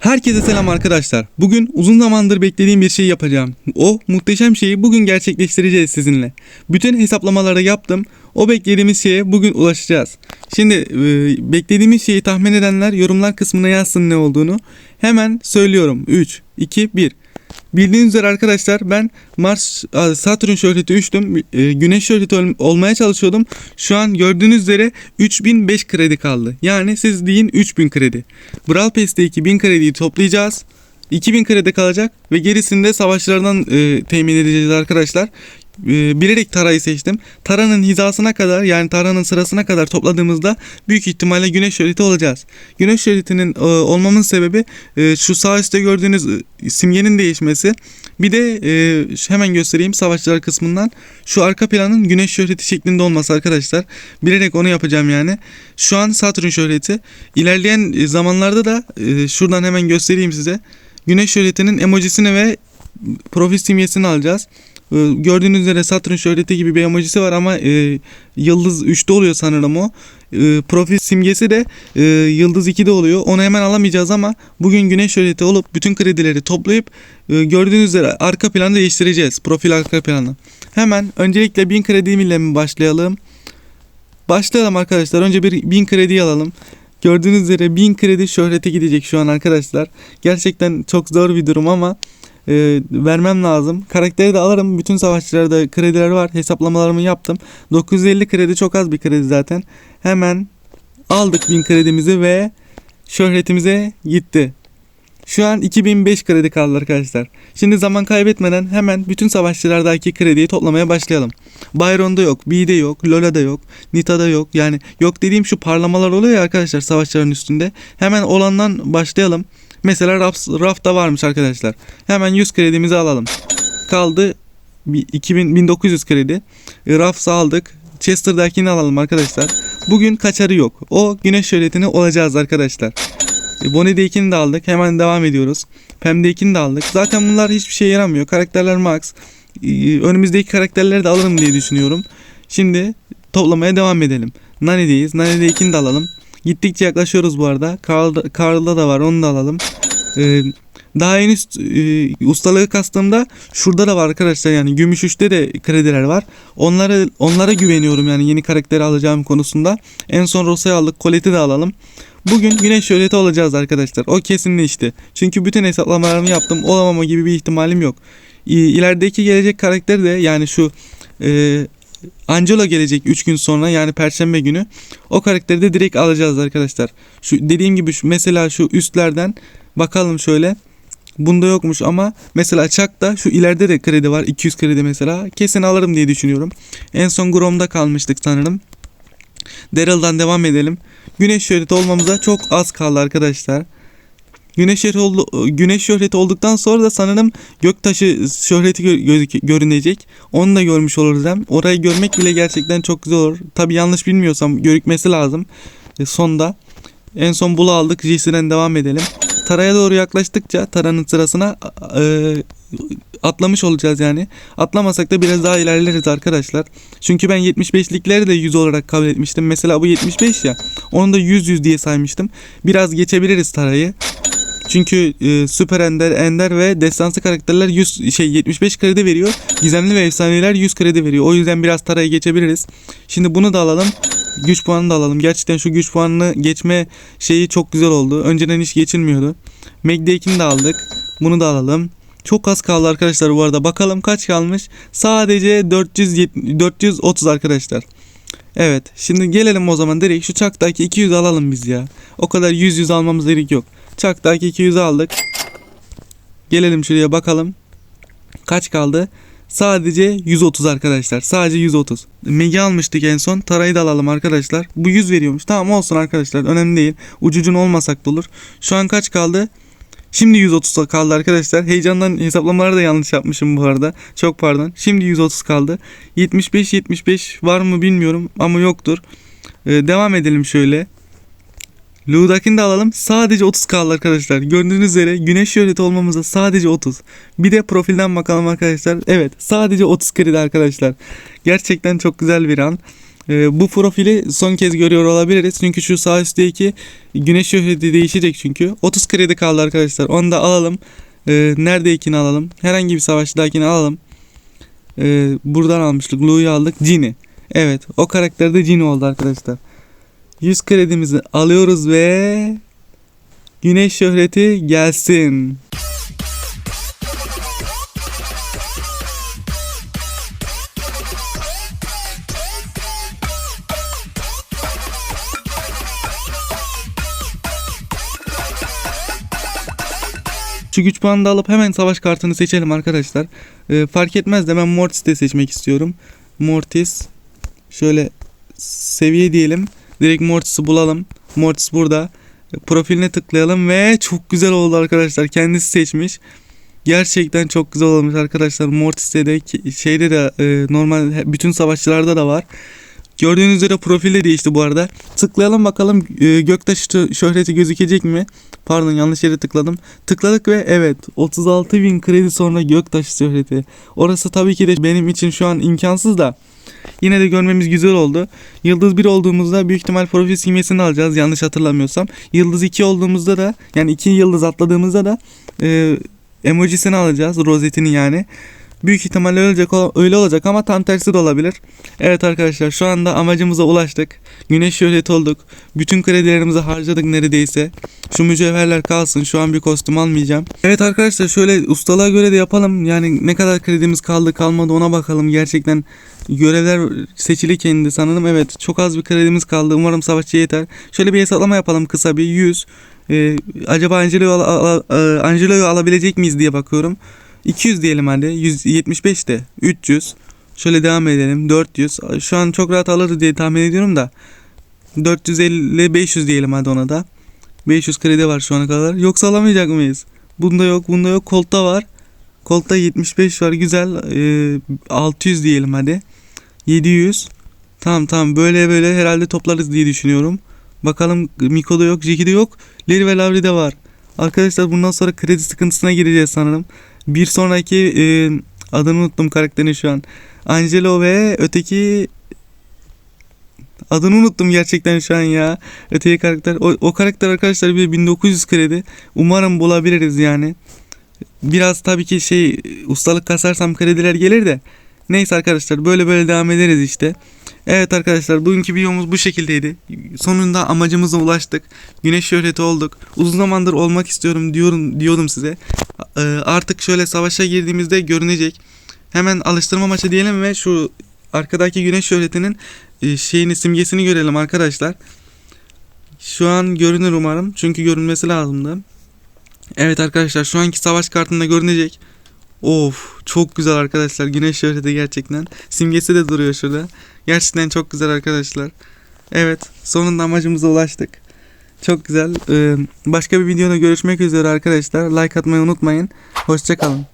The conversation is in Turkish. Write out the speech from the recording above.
Herkese selam arkadaşlar. Bugün uzun zamandır beklediğim bir şey yapacağım. O muhteşem şeyi bugün gerçekleştireceğiz sizinle. Bütün hesaplamaları yaptım. O beklediğimiz şeye bugün ulaşacağız. Şimdi e, beklediğimiz şeyi tahmin edenler yorumlar kısmına yazsın ne olduğunu. Hemen söylüyorum. 3, 2, 1. Bildiğiniz üzere arkadaşlar ben Mars Satürn şöhreti 3'tüm. E, Güneş şöhreti ol- olmaya çalışıyordum. Şu an gördüğünüz üzere 3005 kredi kaldı. Yani siz deyin 3000 kredi. Brawl Pass'te 2000 krediyi toplayacağız. 2000 kredi kalacak ve gerisini de savaşçılardan e, temin edeceğiz arkadaşlar. E, bilerek Tara'yı seçtim. Tara'nın hizasına kadar yani Tara'nın sırasına kadar topladığımızda büyük ihtimalle güneş şöhreti olacağız. Güneş şöhretinin e, olmamın sebebi e, şu sağ üstte gördüğünüz e, simgenin değişmesi. Bir de e, hemen göstereyim savaşçılar kısmından. Şu arka planın güneş şöhreti şeklinde olması arkadaşlar. Bilerek onu yapacağım yani. Şu an Satürn şöhreti. İlerleyen e, zamanlarda da e, şuradan hemen göstereyim size. Güneş şöhretinin emojisini ve profil simgesini alacağız. Ee, Gördüğünüz üzere Satürn şöhreti gibi bir emojisi var ama e, yıldız 3'te oluyor sanırım o. E, profil simgesi de e, yıldız 2'de oluyor. Onu hemen alamayacağız ama bugün güneş şöhreti olup bütün kredileri toplayıp e, gördüğünüz üzere arka planı değiştireceğiz. Profil arka planı. Hemen öncelikle 1000 krediyle mi başlayalım? Başlayalım arkadaşlar. Önce bir 1000 kredi alalım. Gördüğünüz üzere 1000 kredi şöhrete gidecek şu an arkadaşlar. Gerçekten çok zor bir durum ama e, vermem lazım. Karakteri de alırım. Bütün savaşçılarda krediler var. Hesaplamalarımı yaptım. 950 kredi çok az bir kredi zaten. Hemen aldık 1000 kredimizi ve şöhretimize gitti. Şu an 2005 kredi kaldı arkadaşlar. Şimdi zaman kaybetmeden hemen bütün savaşçılardaki krediyi toplamaya başlayalım. Byron'da yok, B'de yok, Lola'da yok, Nita'da yok. Yani yok dediğim şu parlamalar oluyor ya arkadaşlar savaşçıların üstünde. Hemen olandan başlayalım. Mesela Raf, Raf'ta varmış arkadaşlar. Hemen 100 kredimizi alalım. Kaldı bir 2000, 1900 kredi. E, Raf'sa aldık. Chester'dakini alalım arkadaşlar. Bugün kaçarı yok. O güneş şöhretini olacağız arkadaşlar. E, Bonnie'dekini de aldık. Hemen devam ediyoruz. Pem'dekini de aldık. Zaten bunlar hiçbir şeye yaramıyor. Karakterler max. E, Önümüzdeki karakterleri de alırım diye düşünüyorum. Şimdi toplamaya devam edelim. Nani'deyiz. Nani'dekini de alalım. Gittikçe yaklaşıyoruz bu arada. Karl, Karl'da da var. Onu da alalım. E, daha henüz e, ustalığı kastığımda şurada da var arkadaşlar yani gümüş 3'te de krediler var. Onlara onlara güveniyorum yani yeni karakteri alacağım konusunda. En son Rosa'yı aldık. Colette'i de alalım. Bugün güneş şöhreti olacağız arkadaşlar. O kesinleşti. Çünkü bütün hesaplamalarımı yaptım. Olamama gibi bir ihtimalim yok. İlerideki gelecek karakteri de yani şu e, Angela gelecek 3 gün sonra yani perşembe günü. O karakteri de direkt alacağız arkadaşlar. Şu dediğim gibi şu mesela şu üstlerden bakalım şöyle. Bunda yokmuş ama mesela Chuck'ta şu ileride de kredi var. 200 kredi mesela. Kesin alırım diye düşünüyorum. En son Grom'da kalmıştık sanırım. Daryl'dan devam edelim. Güneş şöhreti olmamıza çok az kaldı arkadaşlar. Güneş oldu, güneş şöhreti olduktan sonra da sanırım göktaşı şöhreti gö- görünecek. Onu da görmüş oluruz hem. Orayı görmek bile gerçekten çok olur. Tabi yanlış bilmiyorsam görükmesi lazım. E, sonda. En son bulu aldık. JC'den devam edelim. Tara'ya doğru yaklaştıkça Tara'nın sırasına e, atlamış olacağız yani. Atlamasak da biraz daha ilerleriz arkadaşlar. Çünkü ben 75'likleri de 100 olarak kabul etmiştim. Mesela bu 75 ya. Onu da 100 100 diye saymıştım. Biraz geçebiliriz Tara'yı. Çünkü e, Süper Ender, Ender ve Destansı karakterler 100 şey 75 kredi veriyor. Gizemli ve efsaneler 100 kredi veriyor. O yüzden biraz Tara'yı geçebiliriz. Şimdi bunu da alalım. Güç puanını da alalım. Gerçekten şu güç puanını geçme şeyi çok güzel oldu. Önceden hiç geçilmiyordu. Megdake'ini de aldık. Bunu da alalım. Çok az kaldı arkadaşlar bu arada. Bakalım kaç kalmış. Sadece 470 430 arkadaşlar. Evet. Şimdi gelelim o zaman direkt şu çaktaki 200 alalım biz ya. O kadar 100 100 almamız gerek yok. Çaktaki 200 aldık. Gelelim şuraya bakalım. Kaç kaldı? Sadece 130 arkadaşlar. Sadece 130. Megi almıştık en son. Tarayı da alalım arkadaşlar. Bu 100 veriyormuş. Tamam olsun arkadaşlar. Önemli değil. Ucucun olmasak da olur. Şu an kaç kaldı? Şimdi 130 kaldı arkadaşlar. Heyecandan hesaplamaları da yanlış yapmışım bu arada. Çok pardon. Şimdi 130 kaldı. 75 75 var mı bilmiyorum ama yoktur. Ee, devam edelim şöyle. Lu'dakini de alalım. Sadece 30 kaldı arkadaşlar. Gördüğünüz üzere güneş şöhreti olmamıza sadece 30. Bir de profilden bakalım arkadaşlar. Evet sadece 30 kredi arkadaşlar. Gerçekten çok güzel bir an. Ee, bu profili son kez görüyor olabiliriz. Çünkü şu sağ üstteki güneş şöhreti değişecek çünkü. 30 kredi kaldı arkadaşlar. Onu da alalım. Ee, neredekini alalım? Herhangi bir savaşçıdakini alalım. Ee, buradan almıştık. Lu'yu aldık. Cini. Evet. O karakter de Cini oldu arkadaşlar. 100 kredimizi alıyoruz ve güneş şöhreti gelsin. Şu güç puanını da alıp hemen savaş kartını seçelim arkadaşlar. Ee, fark etmez de ben Mortis de seçmek istiyorum. Mortis. Şöyle seviye diyelim. Direkt Mortis'i bulalım. Mortis burada. E, Profiline tıklayalım ve çok güzel oldu arkadaşlar. Kendisi seçmiş. Gerçekten çok güzel olmuş arkadaşlar. Mortis'te de şeyde de e, normal bütün savaşçılarda da var. Gördüğünüz üzere profil de değişti bu arada. Tıklayalım bakalım e, göktaşı şö- şöhreti gözükecek mi? Pardon yanlış yere tıkladım. Tıkladık ve evet 36 bin kredi sonra göktaşı şöhreti. Orası tabii ki de benim için şu an imkansız da. Yine de görmemiz güzel oldu. Yıldız 1 olduğumuzda büyük ihtimal profil simgesini alacağız yanlış hatırlamıyorsam. Yıldız 2 olduğumuzda da yani 2 yıldız atladığımızda da e, emojisini alacağız. Rozetini yani. Büyük ihtimalle öyle olacak, öyle olacak ama tam tersi de olabilir. Evet arkadaşlar şu anda amacımıza ulaştık. Güneş şöhreti olduk. Bütün kredilerimizi harcadık neredeyse. Şu mücevherler kalsın. Şu an bir kostüm almayacağım. Evet arkadaşlar şöyle ustalığa göre de yapalım. Yani ne kadar kredimiz kaldı kalmadı ona bakalım. Gerçekten görevler seçilirken de sanırım evet çok az bir kredimiz kaldı. Umarım savaşçı yeter. Şöyle bir hesaplama yapalım kısa bir 100. Ee, acaba Angelo'yu al- al- al- Angelo'yu alabilecek miyiz diye bakıyorum. 200 diyelim hadi. 175 de. 300. Şöyle devam edelim. 400. Şu an çok rahat alırız diye tahmin ediyorum da. 450 500 diyelim hadi ona da. 500 kredi var şu ana kadar. Yoksa alamayacak mıyız? Bunda yok, bunda yok. Koltta var. Koltta 75 var. Güzel. Ee, 600 diyelim hadi. 700. Tamam tamam. Böyle böyle herhalde toplarız diye düşünüyorum. Bakalım Miko'da yok, Jiki'de yok. Leri ve Lavri'de var. Arkadaşlar bundan sonra kredi sıkıntısına gireceğiz sanırım. Bir sonraki e, adını unuttum karakterin şu an. Angelo ve öteki adını unuttum gerçekten şu an ya. Öteki karakter o, o karakter arkadaşlar bir 1900 kredi. Umarım bulabiliriz yani. Biraz tabii ki şey ustalık kasarsam krediler gelir de. Neyse arkadaşlar böyle böyle devam ederiz işte. Evet arkadaşlar bugünkü videomuz bu şekildeydi. Sonunda amacımıza ulaştık. Güneş şöhreti olduk. Uzun zamandır olmak istiyorum diyorum diyordum size. Ee, artık şöyle savaşa girdiğimizde görünecek. Hemen alıştırma maçı diyelim ve şu arkadaki güneş şöhretinin e, şeyini simgesini görelim arkadaşlar. Şu an görünür umarım. Çünkü görünmesi lazımdı. Evet arkadaşlar şu anki savaş kartında görünecek. Of çok güzel arkadaşlar. Güneş şöhreti gerçekten. Simgesi de duruyor şurada. Gerçekten çok güzel arkadaşlar. Evet sonunda amacımıza ulaştık. Çok güzel. Ee, başka bir videoda görüşmek üzere arkadaşlar. Like atmayı unutmayın. Hoşçakalın.